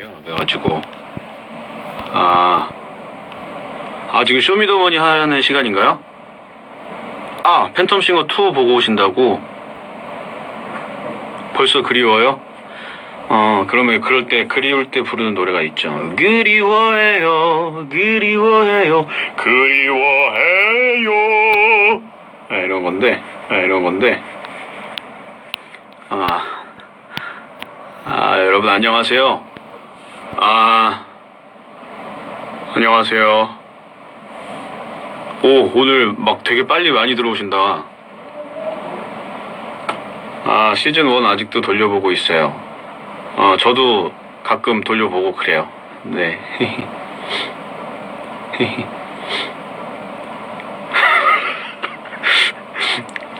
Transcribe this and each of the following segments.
같아요. 그래가지고 아, 아 지금 쇼미더머니 하는 시간인가요? 아 팬텀싱어 2 보고 오신다고 벌써 그리워요? 어 그러면 그럴 때 그리울 때 부르는 노래가 있죠. 그리워해요, 그리워해요, 그리워해요. 아, 이런 건데, 아, 이런 건데. 아, 아 여러분 안녕하세요. 아, 안녕하세요. 오, 오늘 막 되게 빨리 많이 들어오신다. 아, 시즌 1 아직도 돌려보고 있어요. 어, 저도 가끔 돌려보고 그래요. 네.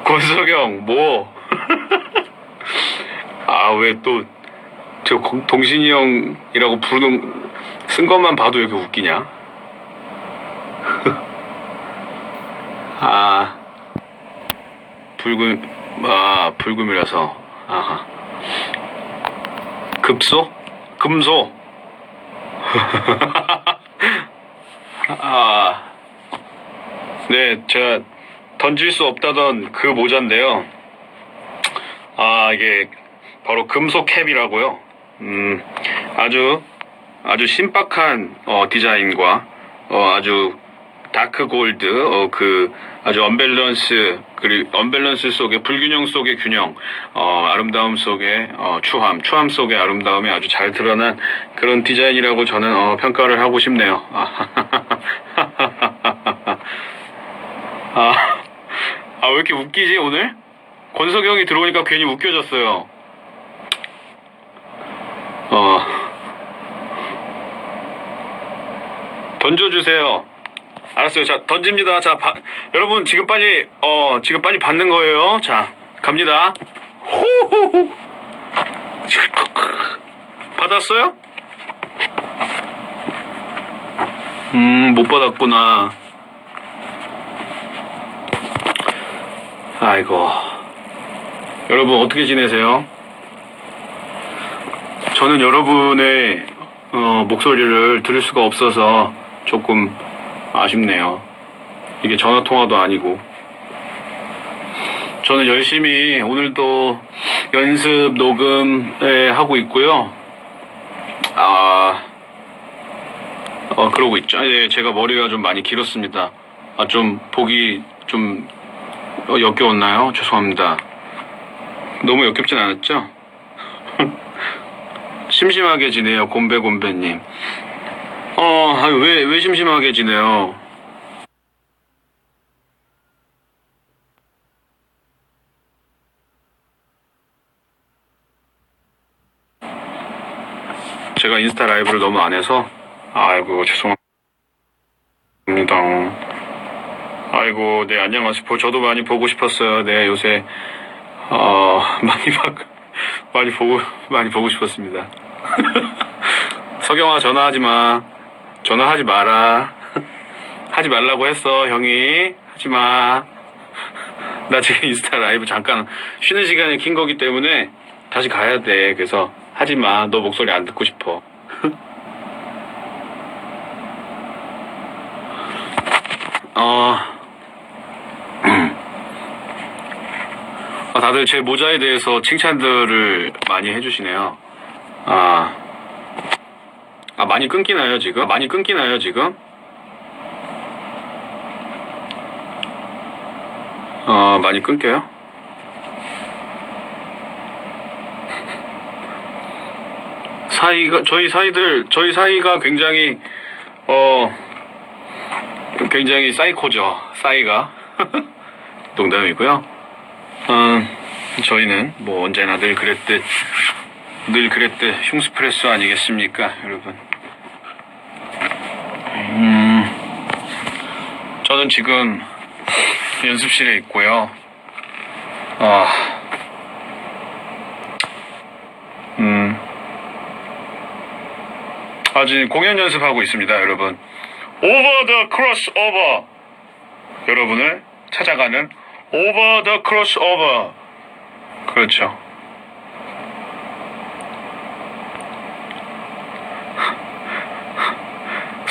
권석영, 뭐. 아, 왜 또, 저 공- 동신이 형이라고 부르는, 쓴 것만 봐도 왜 이렇게 웃기냐? 아, 불금, 아, 불금이라서, 아하. 급소? 금소? 아, 네, 제가 던질 수 없다던 그 모자인데요. 아, 이게 바로 금속 캡이라고요. 음, 아주 아주 신박한 어, 디자인과 어, 아주 다크 골드, 어, 그 아주 언밸런스 그리고 언밸런스 속에 불균형 속의 균형, 어, 아름다움 속의 어, 추함, 추함 속의 아름다움이 아주 잘 드러난 그런 디자인이라고 저는 어, 평가를 하고 싶네요. 아, 아, 왜 이렇게 웃기지, 오늘? 권석영이 들어오니까 괜히 웃겨졌어요. 어. 던져주세요. 알았어요. 자, 던집니다. 자, 바- 여러분, 지금 빨리, 어, 지금 빨리 받는 거예요. 자, 갑니다. 호호호. 받았어요? 음, 못 받았구나. 아이고. 여러분 어떻게 지내세요? 저는 여러분의 어, 목소리를 들을 수가 없어서 조금 아쉽네요. 이게 전화 통화도 아니고. 저는 열심히 오늘도 연습 녹음에 하고 있고요. 아, 어, 그러고 있죠. 아, 예, 제가 머리가 좀 많이 길었습니다. 아, 좀 보기 좀 어, 역겨웠나요? 죄송합니다. 너무 역겹진 않았죠? 심심하게 지내요, 곰배곰배님. 어, 아유, 왜, 왜 심심하게 지내요? 제가 인스타 라이브를 너무 안 해서, 아이고, 죄송합니다. 아이고, 네, 안녕하세요. 보- 저도 많이 보고 싶었어요. 네, 요새, 어, 많이 막, 많이 보고, 많이 보고 싶었습니다. 석영아, 전화하지 마. 전화하지 마라. 하지 말라고 했어, 형이. 하지 마. 나 지금 인스타 라이브 잠깐 쉬는 시간에 킨 거기 때문에 다시 가야 돼. 그래서 하지 마. 너 목소리 안 듣고 싶어. 어, 아, 다들 제 모자에 대해서 칭찬들을 많이 해주시네요. 아, 아 많이 끊기나요 지금? 많이 끊기나요 지금? 어, 많이 끊겨요? 사이가 저희 사이들 저희 사이가 굉장히 어 굉장히 사이코죠 사이가 농담이고요. 음, 저희는 뭐 언제나 늘 그랬듯 늘 그랬듯 흉스프레스 아니겠습니까, 여러분? 음, 저는 지금 연습실에 있고요. 아, 음, 아직 공연 연습하고 있습니다, 여러분. Over the crossover. 여러분을 찾아가는 Over the crossover. 그렇죠.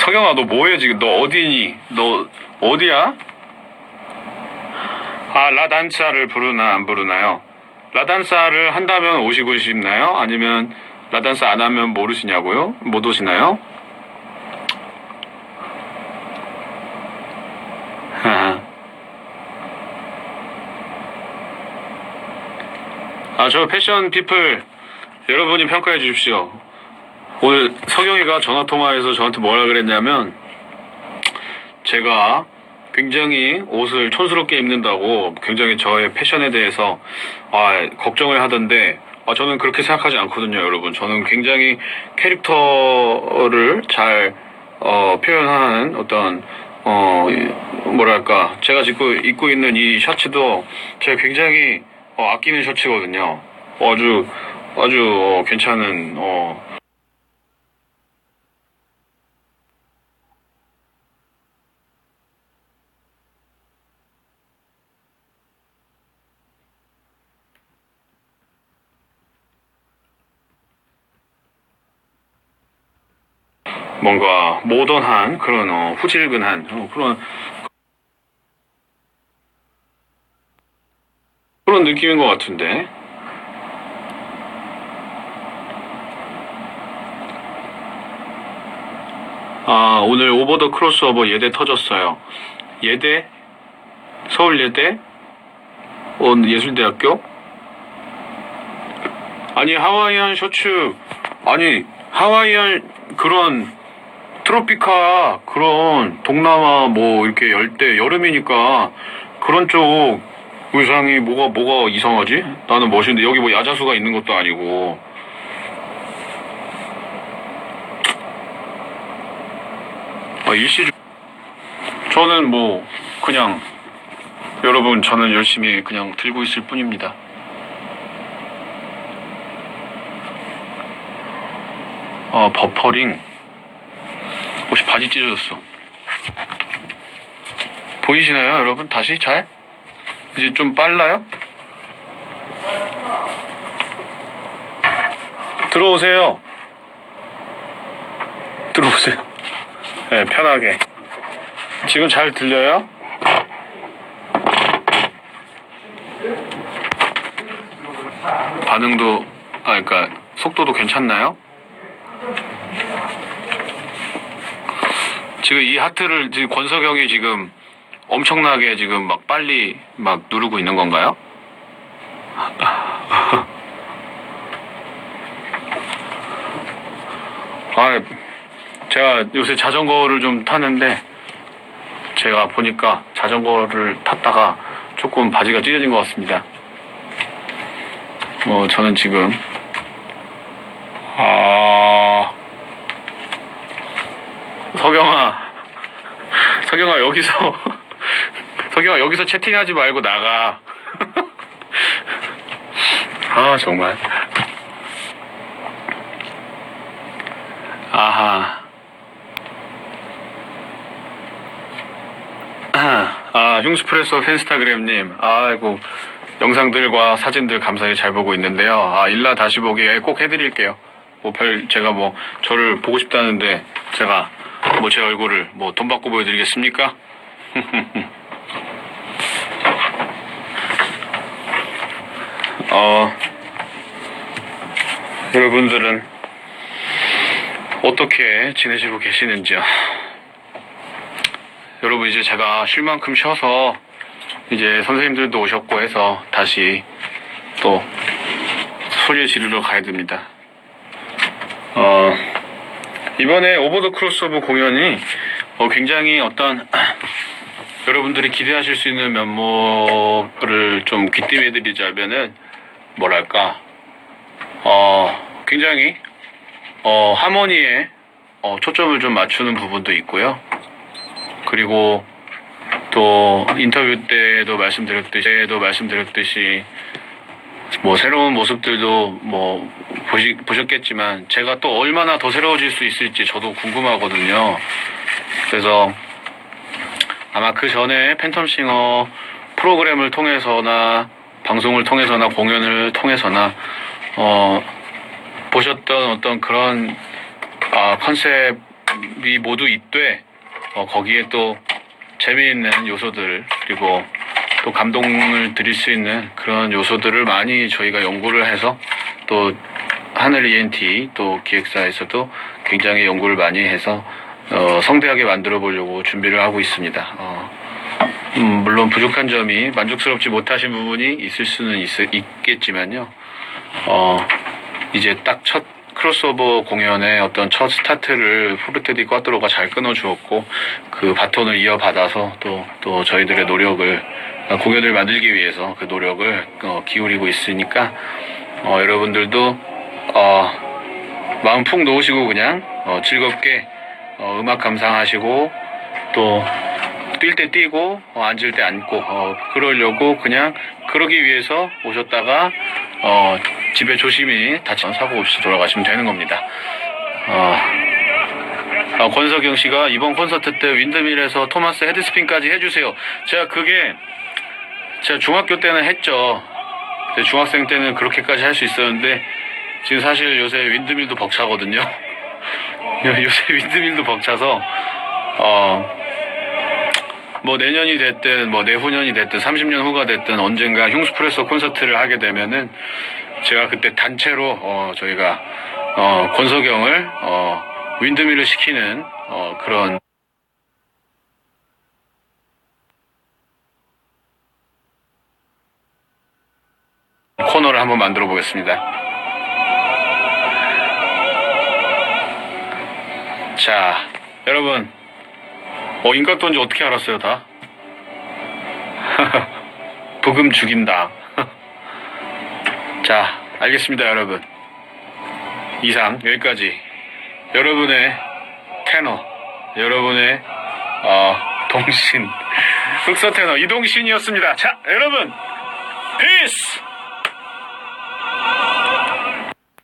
석영아 너 뭐해 지금? 너 어디니? 너 어디야? 아 라단사를 부르나 안 부르나요? 라단사를 한다면 오시고 싶나요? 아니면 라단사 안 하면 모르시냐고요? 못 오시나요. 아, 저 패션 피플 여러분이 평가해 주십시오. 오늘 석영이가 전화 통화해서 저한테 뭐라 그랬냐면 제가 굉장히 옷을 촌스럽게 입는다고 굉장히 저의 패션에 대해서 아, 걱정을 하던데 아, 저는 그렇게 생각하지 않거든요, 여러분. 저는 굉장히 캐릭터를 잘 어, 표현하는 어떤 어, 뭐랄까 제가 지금 입고 있는 이 셔츠도 제가 굉장히 어, 아끼는 셔츠거든요. 어, 아주 아주 어, 괜찮은 어, 뭔가 모던한 그런 어, 후질근한 어, 그런 그런 느낌인 것 같은데. 아 오늘 오버 더 크로스오버 예대 터졌어요. 예대 서울 예대 어, 예술대학교 아니 하와이안 셔츠 아니 하와이안 그런 트로피카 그런 동남아 뭐 이렇게 열대 여름이니까 그런 쪽 의상이 뭐가 뭐가 이상하지? 나는 멋있는데 여기 뭐 야자수가 있는 것도 아니고 아 일시주 저는 뭐 그냥 여러분 저는 열심히 그냥 들고 있을 뿐입니다. 아 버퍼링 혹시 바지 찢어졌어? 보이시나요 여러분? 다시 잘? 이제 좀 빨라요? 들어오세요. 들어오세요. 네 편하게. 지금 잘 들려요? 반응도 아 그러니까 속도도 괜찮나요? 지금 이 하트를 지금 권석영이 지금 엄청나게 지금 막 빨리 막 누르고 있는 건가요? 아, 제가 요새 자전거를 좀 타는데 제가 보니까 자전거를 탔다가 조금 바지가 찢어진 것 같습니다. 뭐 저는 지금 아 석영아. 석영아 여기서. 석영아 여기서 채팅하지 말고 나가. 아 정말. 아하. 아 흉스프레소 팬스타그램님. 아이고 영상들과 사진들 감사히 잘 보고 있는데요. 아 일라 다시 보기에 꼭 해드릴게요. 뭐 별 제가 뭐 저를 보고 싶다는데 제가 뭐 제 얼굴을 뭐 돈 받고 보여드리겠습니까? 어 여러분들은 어떻게 지내시고 계시는지요? 여러분 이제 제가 쉴 만큼 쉬어서 이제 선생님들도 오셨고 해서 다시 또 소리를 지르러 가야 됩니다. 어, 이번에 오버 더 크로스오버 공연이 어, 굉장히 어떤 여러분들이 기대하실 수 있는 면모를 좀 귀띔해드리자면은 뭐랄까 어, 굉장히 어, 하모니에 어, 초점을 좀 맞추는 부분도 있고요. 그리고 또 인터뷰 때도 말씀드렸듯이 때도 말씀드렸듯이 뭐 새로운 모습들도 뭐 보시, 보셨겠지만 제가 또 얼마나 더 새로워질 수 있을지 저도 궁금하거든요. 그래서 아마 그 전에 팬텀싱어 프로그램을 통해서나 방송을 통해서나 공연을 통해서나 어 보셨던 어떤 그런 아, 컨셉 사람이 모두 있되 어, 거기에 또 재미있는 요소들 그리고 또 감동을 드릴 수 있는 그런 요소들을 많이 저희가 연구를 해서 또 하늘 ENT 또 기획사에서도 굉장히 연구를 많이 해서 어, 성대하게 만들어 보려고 준비를 하고 있습니다. 어, 음, 물론 부족한 점이 만족스럽지 못하신 부분이 있을 수는 있, 있겠지만요. 어, 이제 딱 첫 크로스오버 공연의 어떤 첫 스타트를 포르테디 꽈트로가 잘 끊어주었고 그 바톤을 이어받아서 또, 또 저희들의 노력을 어, 공연을 만들기 위해서 그 노력을 어, 기울이고 있으니까 어, 여러분들도 어, 마음 푹 놓으시고 그냥 어, 즐겁게 어, 음악 감상하시고 또 뛸 때 뛰고 어, 앉을 때 앉고 어, 그러려고 그냥 그러기 위해서 오셨다가 어, 집에 조심히 다친 사고 없이 돌아가시면 되는 겁니다. 어, 어, 권석영 씨가 이번 콘서트 때 윈드밀에서 토마스 헤드스핀까지 해주세요. 제가 그게 제가 중학교 때는 했죠. 중학생 때는 그렇게까지 할 수 있었는데 지금 사실 요새 윈드밀도 벅차거든요. 요새 윈드밀도 벅차서 어. 뭐 내년이 됐든 뭐 내후년이 됐든 30년 후가 됐든 언젠가 흉스프레소 콘서트를 하게 되면은 제가 그때 단체로 어 저희가 어 권석영을 어 윈드밀을 시키는 어 그런 코너를 한번 만들어 보겠습니다. 자, 여러분, 어 인각도인지 어떻게 알았어요, 다? 부금 죽인다. 자, 알겠습니다, 여러분. 이상 여기까지 여러분의 테너, 여러분의 어, 동신, 흑서 테너 이동신이었습니다. 자, 여러분, 피스!